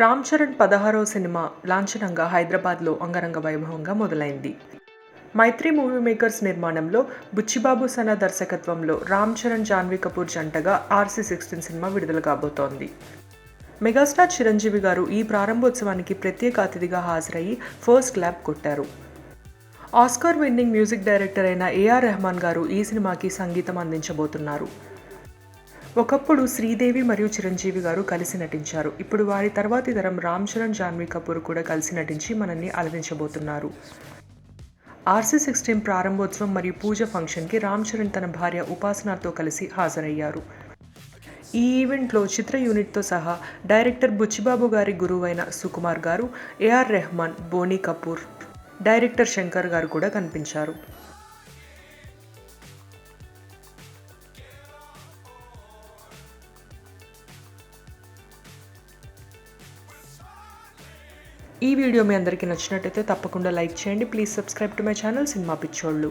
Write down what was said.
రామ్ చరణ్ పదహారవ సినిమా లాంఛనంగా హైదరాబాద్లో అంగరంగ వైభవంగా మొదలైంది. మైత్రి మూవీ మేకర్స్ నిర్మాణంలో బుచ్చిబాబు సన దర్శకత్వంలో రామ్ చరణ్ జాన్వీ కపూర్ జంటగా ఆర్సీ సిక్స్టీన్ సినిమా విడుదల కాబోతోంది. మెగాస్టార్ చిరంజీవి గారు ఈ ప్రారంభోత్సవానికి ప్రత్యేక అతిథిగా హాజరయ్యి ఫస్ట్ క్లాప్ కొట్టారు. ఆస్కార్ విన్నింగ్ మ్యూజిక్ డైరెక్టర్ అయిన ఏఆర్ రెహమాన్ గారు ఈ సినిమాకి సంగీతం అందించబోతున్నారు. ఒకప్పుడు శ్రీదేవి మరియు చిరంజీవి గారు కలిసి నటించారు. ఇప్పుడు వారి తర్వాతి తరం రామ్ చరణ్ జాన్వీ కపూర్ కూడా కలిసి నటించి మనల్ని అలరించబోతున్నారు. ఆర్సీ సిక్స్టీన్ ప్రారంభోత్సవం మరియు పూజ ఫంక్షన్కి రామ్ చరణ్ తన భార్య ఉపాసనతో కలిసి హాజరయ్యారు. ఈ ఈవెంట్లో చిత్ర యూనిట్తో సహా డైరెక్టర్ బుచ్చిబాబు గారి గురువైన సుకుమార్ గారు ఏఆర్ రెహమాన్ బోనీ కపూర్ డైరెక్టర్ శంకర్ గారు కూడా కనిపించారు. ఈ వీడియో మీ అందరికీ నచ్చినట్టయితే తప్పకుండా లైక్ చేయండి. Please subscribe to my channel cinema పిచ్చోళ్ళు